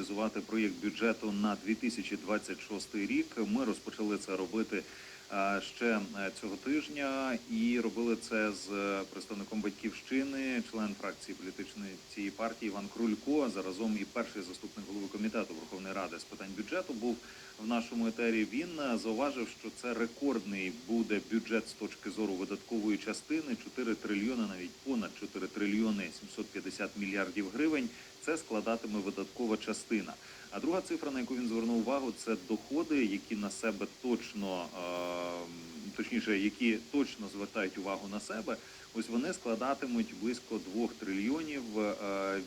аналізувати проєкт бюджету на 2026 рік. Ми розпочали це робити ще е, цього тижня і робили це з е, представником батьківщини, член фракції політичної цієї партії Іван Крулько. Заразом і перший заступник голови комітету Верховної Ради з питань бюджету був в нашому етері. Він е, зауважив, що це рекордний буде бюджет з точки зору видаткової частини 4 трильйони, навіть понад 4 трильйони 750 мільярдів гривень. Це складатиме видаткова частина. А друга цифра, на яку він звернув увагу, це доходи, які на себе точно е, точніше, які точно звертають увагу на себе. Ось вони складатимуть близько 2 трильйонів е,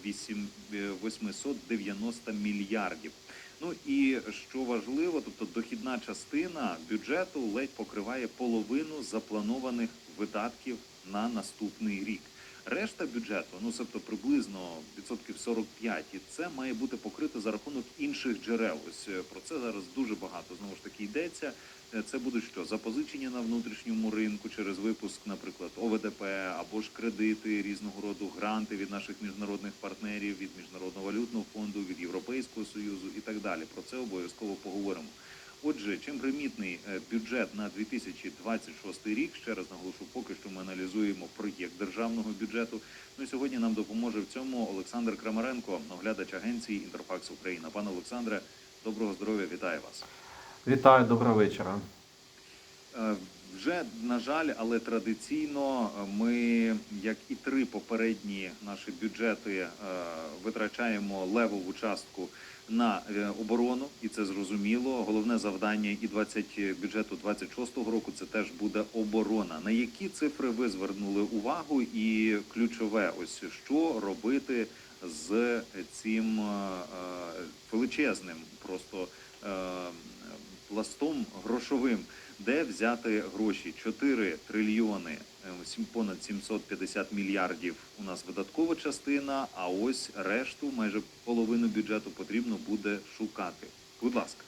вісім- е, 890 мільярдів. Ну і що важливо, тобто дохідна частина бюджету ледь покриває половину запланованих видатків на наступний рік. Решта бюджету, ну тобто приблизно відсотків 45, і це має бути покрито за рахунок інших джерел. Ось е, про це зараз дуже багато знову ж таки йдеться. Е, Це будуть що запозичення на внутрішньому ринку через випуск, наприклад, ОВДП або ж кредити різного роду гранти від наших міжнародних партнерів, від міжнародного валютного фонду, від Європейського союзу і так далі. Про це обов'язково поговоримо. Отже, чим примітний е, бюджет на 2026 рік, ще раз наголошу, поки що ми аналізуємо проєкт державного бюджету. Ну і сьогодні нам допоможе в цьому Олександр Крамаренко, оглядач агенції Інтерфакс Україна. Пане Олександре, доброго здоров'я, вітаю вас. Вітаю, доброго вечора. Е, Вже на жаль, але традиційно е, ми, як і три попередні наші бюджети, витрачаємо левову частку на е, оборону, і це зрозуміло. Головне завдання і 20 бюджету 26-го року це теж буде оборона. На які цифри ви звернули увагу? І ключове, ось що робити з цим е, е, величезним просто е, пластом грошовим, де взяти гроші 4 трильйони е, понад 750 мільярдів у нас видаткова частина. А ось решту, майже половину бюджету, потрібно буде шукати. Будь ласка.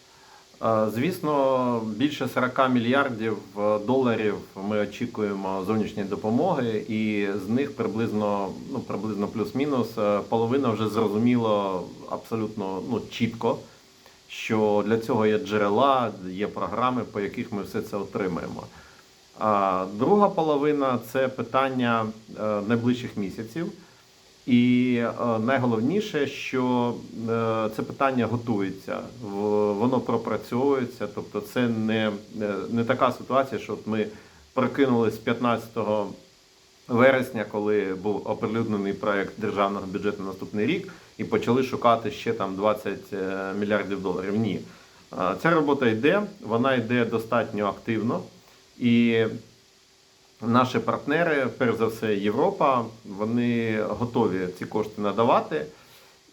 Е, Звісно, більше 40 мільярдів е, доларів ми очікуємо зовнішньої допомоги, і з них приблизно, ну приблизно плюс-мінус, половина вже зрозуміло абсолютно ну, чітко, що для цього є джерела, є програми, по яких ми все це отримаємо. А друга половина це питання е, найближчих місяців. І е, найголовніше, що е, це питання готується, воно пропрацьовується. Тобто, це не, не така ситуація, що от ми прокинулись 15 вересня, коли був оприлюднений проект державного бюджету на наступний рік, і почали шукати ще там 20 е, мільярдів доларів. Ні, Е, ця робота йде, вона йде достатньо активно. І Наші партнери, перш за все, Європа, вони готові ці кошти надавати.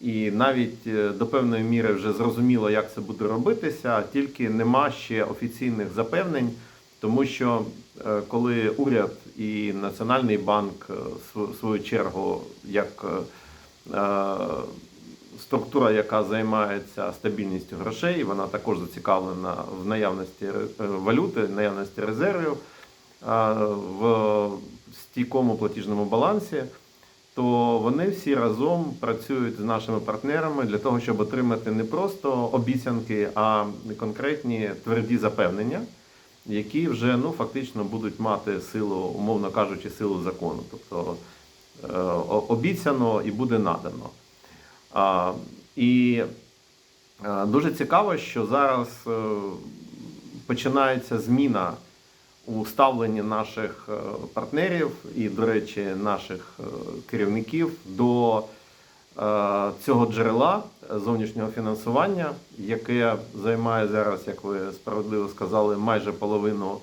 І навіть е, до певної міри вже зрозуміло, як це буде робитися, тільки нема ще офіційних запевнень, тому що коли уряд і Національний банк, в свою чергу, як структура, яка займається стабільністю грошей, вона також зацікавлена в наявності е, валюти, наявності резервів в стійкому платіжному балансі, то вони всі разом працюють з нашими партнерами для того, щоб отримати не просто обіцянки, а конкретні тверді запевнення, які вже ну, фактично будуть мати силу, умовно кажучи, силу закону. Тобто е, обіцяно і буде надано. І е, дуже цікаво, що зараз е, починається зміна у ставленні наших е, партнерів і, до речі, наших е, керівників до е, цього джерела зовнішнього фінансування, яке займає зараз, як ви справедливо сказали, майже половину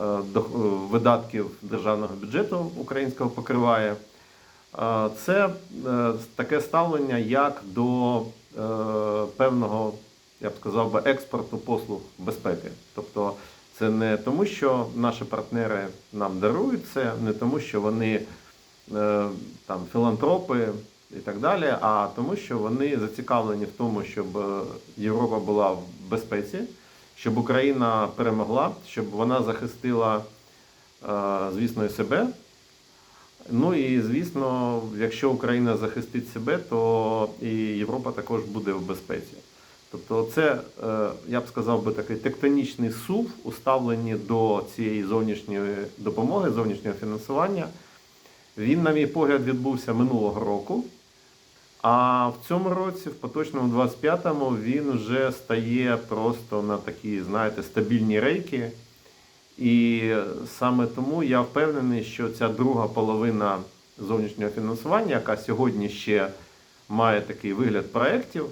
е, е, видатків державного бюджету українського покриває. Це е, таке ставлення як до е, певного, я б сказав би, експорту послуг безпеки. Тобто це не тому, що наші партнери нам дарують це, не тому, що вони е, там філантропи і так далі, а тому, що вони зацікавлені в тому, щоб Європа була в безпеці, щоб Україна перемогла, щоб вона захистила, звісно, і себе. Ну і звісно, якщо Україна захистить себе, то і Європа також буде в безпеці. Тобто, це, е, я б сказав би, такий тектонічний сув у ставленні до цієї зовнішньої допомоги, зовнішнього фінансування. Він, на мій погляд, відбувся минулого року. А в цьому році, в поточному 25-му, він вже стає просто на такі, знаєте, стабільні рейки. І саме тому я впевнений, що ця друга половина зовнішнього фінансування, яка сьогодні ще має такий вигляд проєктів,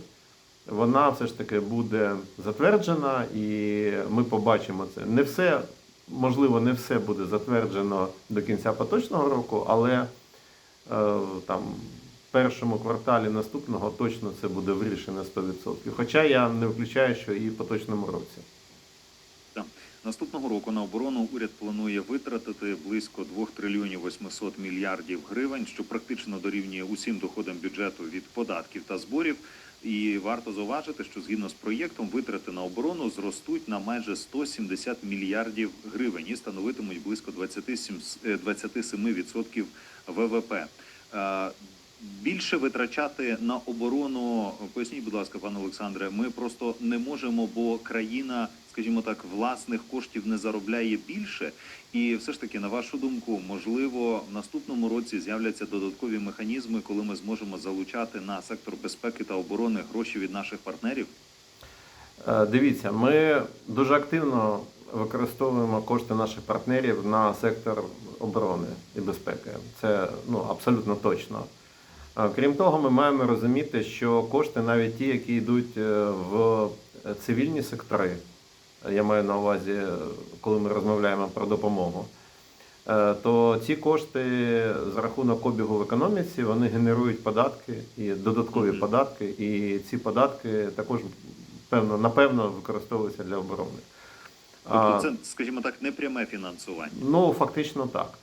вона все ж таки буде затверджена, і ми побачимо це. Не все, можливо, не все буде затверджено до кінця поточного року, але е, там в першому кварталі наступного точно це буде вирішено 100%. Хоча я не виключаю, що і в поточному році. Наступного року на оборону уряд планує витратити близько 2 трильйонів 800 мільярдів гривень, що практично дорівнює усім доходам бюджету від податків та зборів. І варто зауважити, що згідно з проєктом витрати на оборону зростуть на майже 170 мільярдів гривень і становитимуть близько 27, е, 27% ВВП. Е, Більше витрачати на оборону, поясніть, будь ласка, пане Олександре, ми просто не можемо, бо країна, скажімо так, власних коштів не заробляє більше. І все ж таки, на вашу думку, можливо, в наступному році з'являться додаткові механізми, коли ми зможемо залучати на сектор безпеки та оборони гроші від наших партнерів. Е, Дивіться, ми дуже активно використовуємо кошти наших партнерів на сектор оборони і безпеки. Це ну, абсолютно точно. Е, Крім того, ми маємо розуміти, що кошти, навіть ті, які йдуть е, в цивільні сектори, я маю на увазі, коли ми розмовляємо про допомогу, е, то ці кошти за рахунок обігу в економіці вони генерують податки і додаткові податки, і ці податки також певно, напевно використовуються для оборони. Тобто, це, скажімо так, непряме фінансування. Ну, фактично так.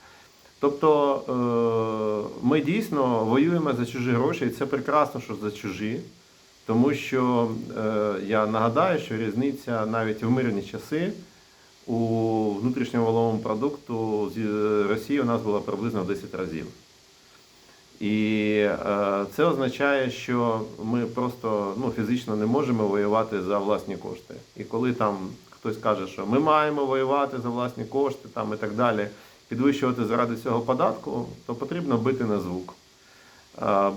Тобто е, ми дійсно воюємо за чужі гроші, і це прекрасно, що за чужі. Тому що е, я нагадаю, що різниця навіть в мирні часи у внутрішньому валовому продукту з е, Росії у нас була приблизно в 10 разів. І е, це означає, що ми просто ну, фізично не можемо воювати за власні кошти. І коли там хтось каже, що ми маємо воювати за власні кошти там, і так далі, підвищувати заради цього податку, то потрібно бити на звук.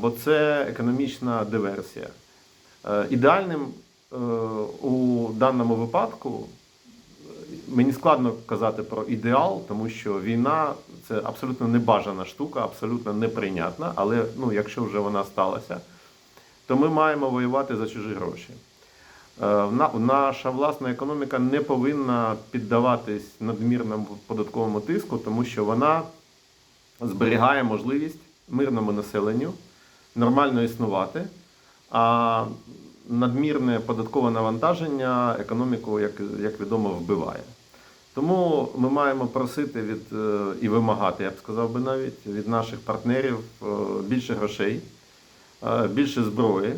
Бо це економічна диверсія. Е, Ідеальним е, у даному випадку мені складно казати про ідеал, тому що війна це абсолютно небажана штука, абсолютно неприйнятна. Але ну, якщо вже вона сталася, то ми маємо воювати за чужі гроші. Е, Наша власна економіка не повинна піддаватись надмірному податковому тиску, тому що вона зберігає можливість мирному населенню нормально існувати. А надмірне податкове навантаження економіку, як, як відомо, вбиває. Тому ми маємо просити від е, і вимагати, я б сказав би навіть, від наших партнерів е, більше грошей, е, більше зброї,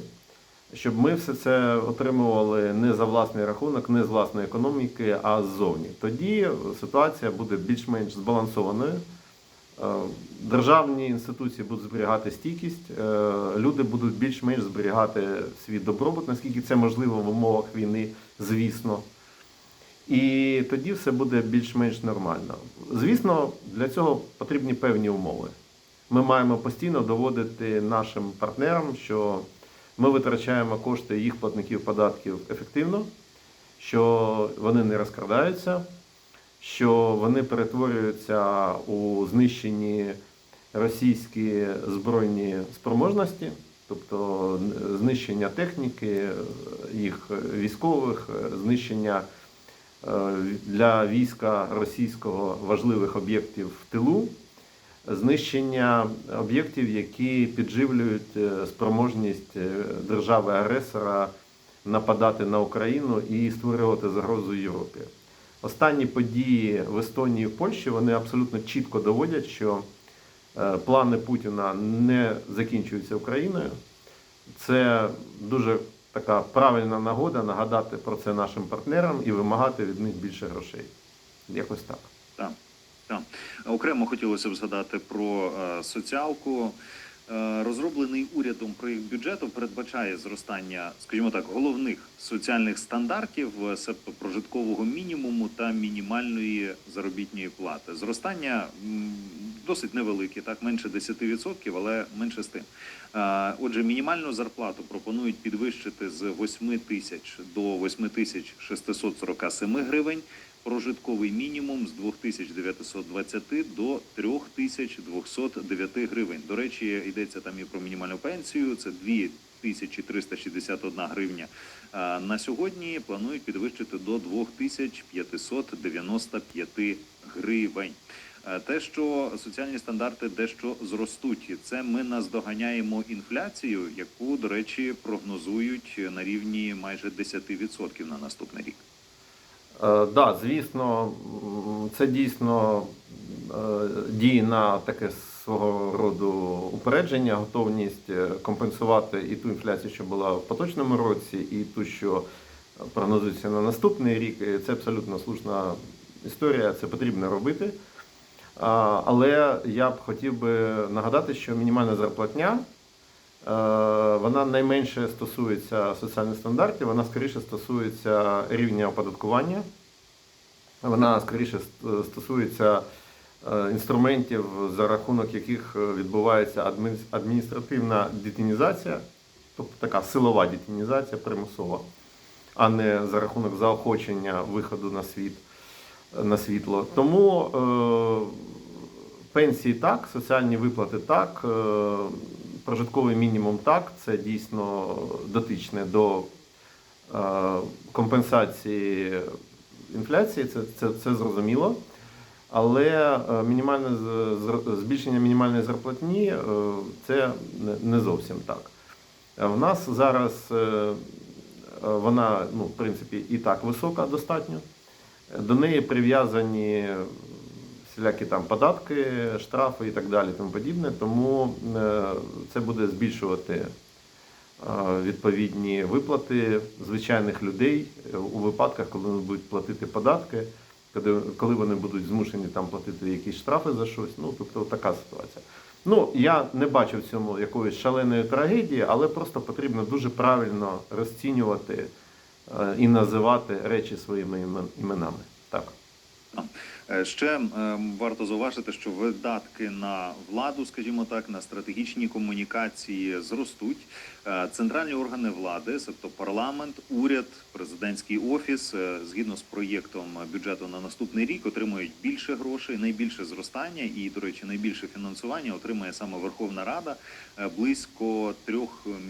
щоб ми все це отримували не за власний рахунок, не з власної економіки, а ззовні. Тоді ситуація буде більш-менш збалансованою. Е, Державні інституції будуть зберігати стійкість, е, люди будуть більш-менш зберігати свій добробут, наскільки це можливо в умовах війни, звісно. І тоді все буде більш-менш нормально. Звісно, для цього потрібні певні умови. Ми маємо постійно доводити нашим партнерам, що ми витрачаємо кошти їх платників податків ефективно, що вони не розкрадаються, що вони перетворюються у знищені російські збройні спроможності, тобто знищення техніки, їх військових, знищення е, для війська російського важливих об'єктів в тилу, знищення об'єктів, які підживлюють е, спроможність е, держави-агресора нападати на Україну і створювати загрозу Європі. Останні події в Естонії і в Польщі вони абсолютно чітко доводять, що е, плани Путіна не закінчуються Україною. Це дуже така правильна нагода нагадати про це нашим партнерам і вимагати від них більше грошей. Якось так. Так. Так. Окремо хотілося б згадати про е, соціалку. Е, Розроблений урядом проєкт бюджету передбачає зростання, скажімо так, головних соціальних стандартів, себто прожиткового мінімуму та мінімальної заробітної плати. Зростання досить невелике, так менше 10%, але менше з тим. Е, Отже, мінімальну зарплату пропонують підвищити з 8 тисяч до 8 тисяч 647 гривень прожитковий мінімум з 2920 до 3209 гривень. До речі, йдеться там і про мінімальну пенсію. Це 2361 гривня. А На сьогодні планують підвищити до 2595 гривень. Те, що соціальні стандарти дещо зростуть, це ми наздоганяємо інфляцію, яку, до речі, прогнозують на рівні майже 10% на наступний рік. Е, да, звісно, це дійсно е, діє на таке свого роду упередження, готовність е, компенсувати і ту інфляцію, що була в поточному році, і ту, що прогнозується на наступний рік. Це абсолютно слушна історія, це потрібно робити. Але я б хотів би нагадати, що мінімальна зарплатня. Е, Вона найменше стосується соціальних стандартів, вона скоріше стосується рівня оподаткування, вона скоріше стосується е, інструментів, за рахунок яких відбувається адміністративна детінізація, тобто така силова детінізація примусова, а не за рахунок заохочення виходу на світ на світло. Тому е, пенсії так, соціальні виплати так, е, прожитковий мінімум так. Це дійсно дотичне до е, компенсації інфляції, це, це, це зрозуміло. Але е, мінімальне збільшення мінімальної зарплатні е, це не- зовсім так. В нас зараз вона, ну, в принципі, і так висока достатньо. До неї прив'язані всілякі там податки, штрафи і так далі, тому подібне. Тому е, це буде збільшувати е, відповідні виплати звичайних людей е, у випадках, коли вони будуть платити податки, коли, вони будуть змушені там платити якісь штрафи за щось. Ну, тобто така ситуація. Ну, я не бачу в цьому якоїсь шаленої трагедії, але просто потрібно дуже правильно розцінювати і називати речі своїми іменами. Так. Е, Ще ем, варто зауважити, що видатки на владу, скажімо так, на стратегічні комунікації зростуть. Е, Центральні органи влади, тобто парламент, уряд, президентський офіс, е, згідно з проєктом бюджету на наступний рік, отримують більше грошей, найбільше зростання і, до речі, найбільше фінансування отримає саме Верховна Рада близько 3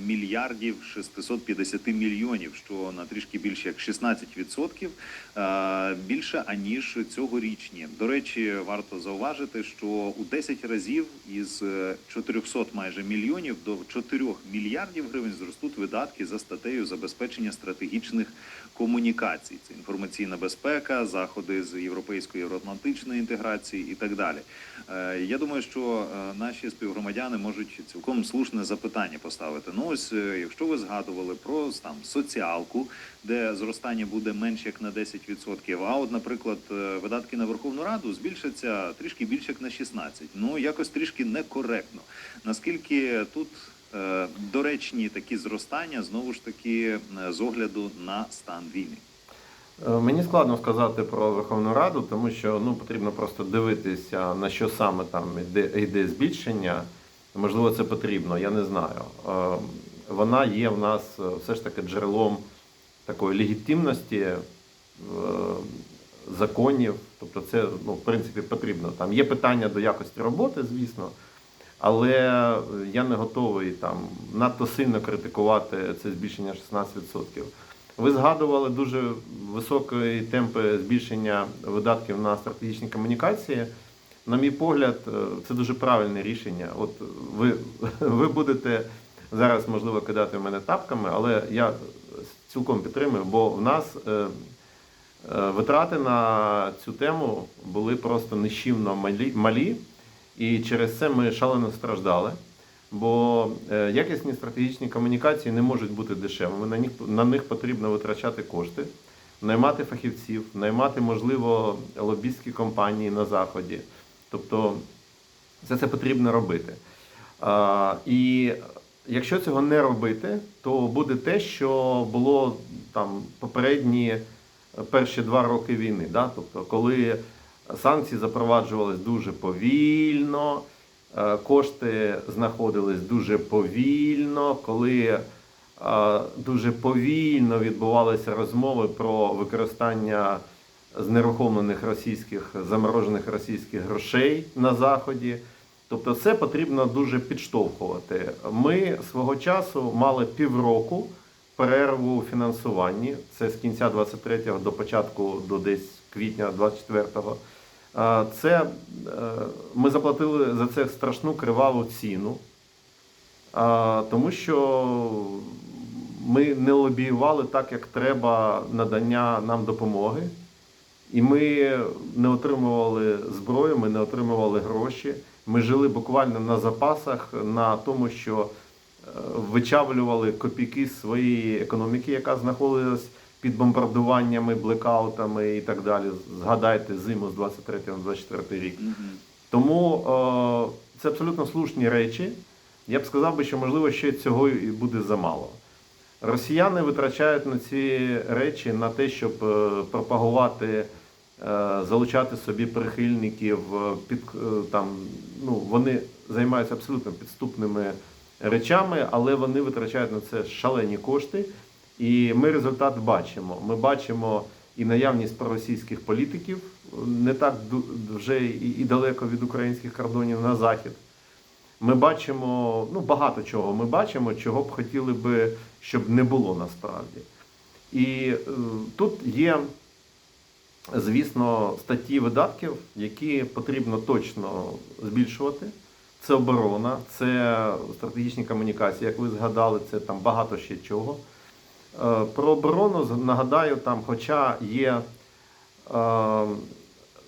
мільярдів 650 мільйонів, що на трішки більше як 16% е, більше аніж цьогорічні. До речі, варто зауважити, що у 10 разів із е, 400 майже мільйонів до 4 мільярдів гривень зростуть видатки за статтею забезпечення стратегічних комунікацій. Це інформаційна безпека, заходи з європейської євроатлантичної інтеграції і так далі. Е, Я думаю, що е, наші співгромадяни можуть цілком слушне запитання поставити. Ну ось, е, якщо ви згадували про там соціалку, де зростання буде менше як на 10%, а от, наприклад, видатки на Верховну Раду збільшаться трішки більше як на 16%. Ну якось трішки некоректно. Наскільки тут доречні такі зростання знову ж таки е, з огляду на стан війни? Е, Мені складно сказати про Верховну Раду, тому що ну, потрібно просто дивитися, на що саме там йде, йде збільшення. Можливо, це потрібно, я не знаю. Е, Вона є в нас е, все ж таки джерелом такої легітимності е, законів. Тобто, це ну, в принципі потрібно. Там є питання до якості роботи, звісно. Але я не готовий там надто сильно критикувати це збільшення 16%. Ви згадували дуже високі темпи збільшення видатків на стратегічні комунікації. На мій погляд, е, це дуже правильне рішення. От ви, ви будете зараз, можливо, кидати в мене тапками, але я цілком підтримую, бо в нас е, е, витрати на цю тему були просто нищівно малі, і через це ми шалено страждали. Бо е, якісні стратегічні комунікації не можуть бути дешевими. На них, на них потрібно витрачати кошти. наймати фахівців, наймати, можливо, лобістські компанії на заході. Тобто, все це потрібно робити. А, і якщо цього не робити, то буде те, що було там попередні е, перші два роки війни. Да? Тобто, коли санкції запроваджувались дуже повільно, е, кошти знаходились дуже повільно, коли е, дуже повільно відбувалися розмови про використання знерухомлених російських заморожених російських грошей на заході. Тобто, це потрібно дуже підштовхувати. Ми свого часу мали півроку перерву у фінансуванні. Це з кінця 23-го до початку до десь квітня 24-го. Це е, ми заплатили за це страшну криваву ціну, тому що ми не лобіювали так, як треба надання нам допомоги. І ми не отримували зброю, ми не отримували гроші. Ми жили буквально на запасах, на тому, що е, вичавлювали копійки з своєї економіки, яка знаходилась під бомбардуваннями, блекаутами і так далі. Згадайте зиму з 23 на 24 рік. Мгм. Тому е, це абсолютно слушні речі. Я б сказав би, що можливо ще цього і буде замало. Росіяни витрачають на ці речі на те, щоб е, пропагувати, е, залучати собі прихильників. е, Під там ну вони займаються абсолютно підступними речами, але вони витрачають на це шалені кошти. І ми результат бачимо. Ми бачимо і наявність проросійських політиків не так вже і, далеко від українських кордонів на захід. Ми бачимо ну, багато чого. Ми бачимо, чого б хотіли би, щоб не було насправді. І е, тут є, звісно, статті видатків, які потрібно точно збільшувати. Це оборона, це стратегічні комунікації, як ви згадали, це там багато ще чого. Е, Про оборону нагадаю, там, хоча є е,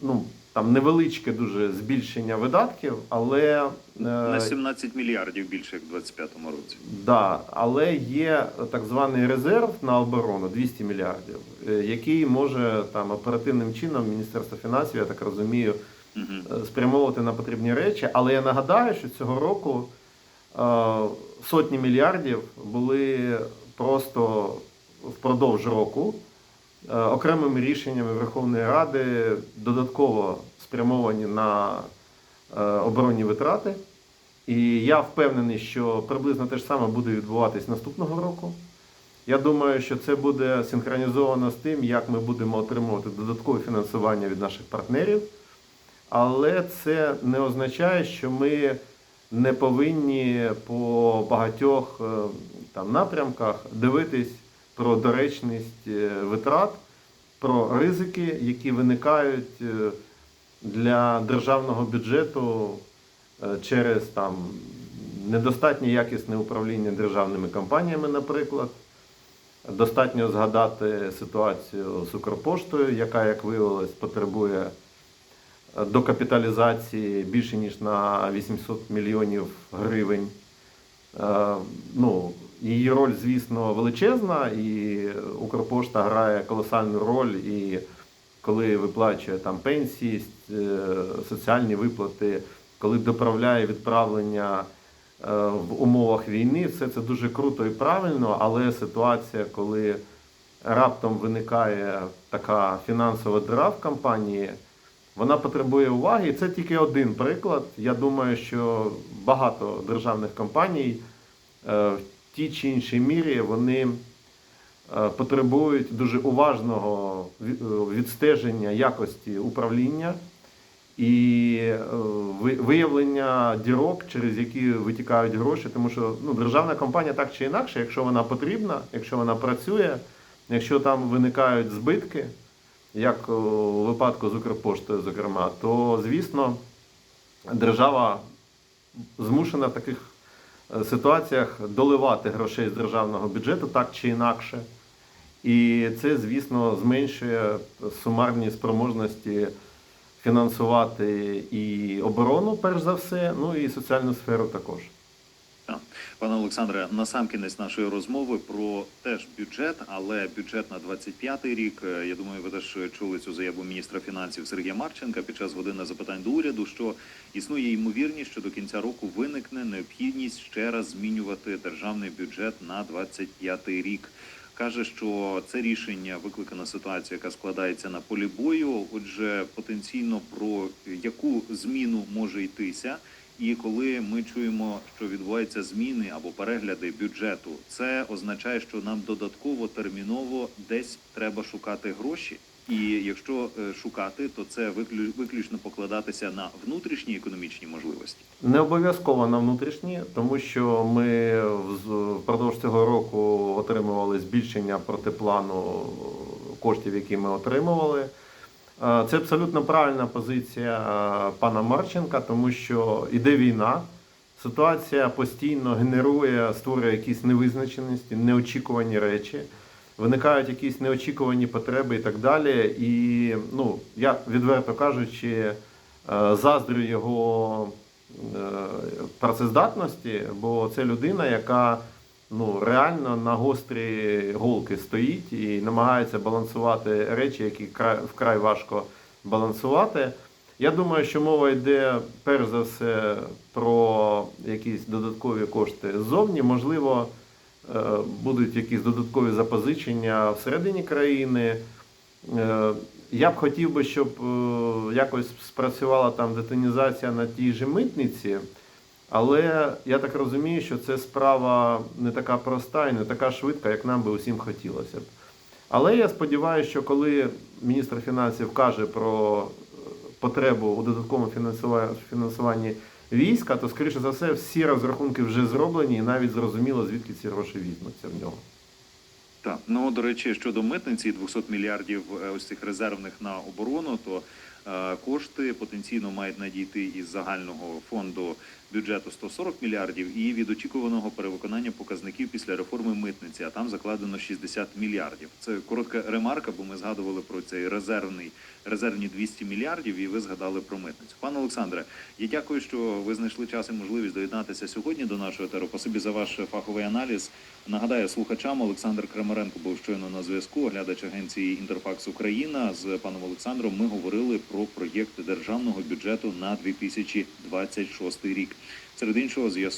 ну, там невеличке дуже збільшення видатків, але, е, На 17 мільярдів більше, як в 25-му році. да, але є так званий резерв на оборону 200 мільярдів, який може там оперативним чином Міністерство фінансів, я так розумію, е, спрямовувати на потрібні речі. Але я нагадаю, що цього року сотні мільярдів були просто впродовж року е, окремими рішеннями Верховної Ради додатково спрямовані на е, оборонні витрати. І я впевнений, що приблизно те ж саме буде відбуватись наступного року. Я думаю, що це буде синхронізовано з тим, як ми будемо отримувати додаткове фінансування від наших партнерів. Але це не означає, що ми не повинні по багатьох е, там, напрямках дивитись про доречність е, витрат, про ризики, які виникають е, для державного бюджету е, через там, недостатнє якісне управління державними компаніями, наприклад. Достатньо згадати ситуацію з Укрпоштою, яка, як виявилось, потребує докапіталізації більше ніж на 800 мільйонів гривень. Ну, її роль, звісно, величезна, і Укрпошта грає колосальну роль, і коли виплачує там пенсії, е, соціальні виплати, коли доправляє відправлення е, в умовах війни, все це дуже круто і правильно, але ситуація, коли раптом виникає така фінансова дира в компанії, вона потребує уваги. І це тільки один приклад. Я думаю, що багато державних компаній е, в тій чи іншій мірі вони е, потребують дуже уважного е, відстеження якості управління і е, виявлення дірок, через які витікають гроші, тому що ну, державна компанія так чи інакше, якщо вона потрібна, якщо вона працює, якщо там виникають збитки, як у випадку з Укрпоштою, зокрема, то звісно держава змушена в таких ситуаціях доливати грошей з державного бюджету так чи інакше. І це, звісно, зменшує сумарні спроможності фінансувати і оборону, перш за все, ну і соціальну сферу також. Пане Олександре, насамкінець нашої розмови про теж бюджет, але бюджет на 25-й рік. Е, Я думаю, ви теж чули цю заяву міністра фінансів Сергія Марченка під час години запитань до уряду, що існує ймовірність, що до кінця року виникне необхідність ще раз змінювати державний бюджет на 25-й рік. Каже, що це рішення викликана ситуація, яка складається на полі бою. Отже, потенційно про яку зміну може йтися. І коли ми чуємо, що відбуваються зміни або перегляди бюджету, це означає, що нам додатково терміново десь треба шукати гроші. І якщо е, шукати, то це виклю- виключно покладатися на внутрішні економічні можливості. Не обов'язково на внутрішні, тому що ми впродовж цього року отримували збільшення проти плану коштів, які ми отримували. Е, Це абсолютно правильна позиція е, пана Марченка, тому що іде війна. Ситуація постійно генерує, створює якісь невизначеності, неочікувані речі, виникають якісь неочікувані потреби і так далі. І ну, я відверто кажучи, е, заздрю його працездатності, бо це людина, яка ну, реально на гострі голки стоїть і намагається балансувати речі, які вкрай важко балансувати. Я думаю, що мова йде перш за все про якісь додаткові кошти ззовні. Можливо, е, будуть якісь додаткові запозичення всередині країни. Е, Я б хотів би, щоб е, якось спрацювала там детонізація на тій же митниці, але я так розумію, що це справа не така проста і не така швидка, як нам би усім хотілося б. Але я сподіваюся, що коли міністр фінансів каже про е, потребу у додатковому фінансуванні війська, то, скоріше за все, всі розрахунки вже зроблені і навіть зрозуміло, звідки ці гроші візьмуться в нього. Так, ну до речі, щодо митниці 200 мільярдів е, ось цих резервних на оборону, то кошти потенційно мають надійти із загального фонду бюджету 140 мільярдів і від очікуваного перевиконання показників після реформи митниці. А там закладено 60 мільярдів. Це коротка ремарка, бо ми згадували про цей резервний резервні 200 мільярдів, і ви згадали про митницю. Пане Олександре, я дякую, що ви знайшли час і можливість доєднатися сьогодні до нашого етеру. Спасибі за ваш фаховий аналіз. Нагадаю слухачам, Олександр Крамаренко був щойно на зв'язку. Оглядач агенції Інтерфакс Україна з паном Олександром. Ми говорили про проєкт державного бюджету на 2026 рік. Серед іншого, з'ясували,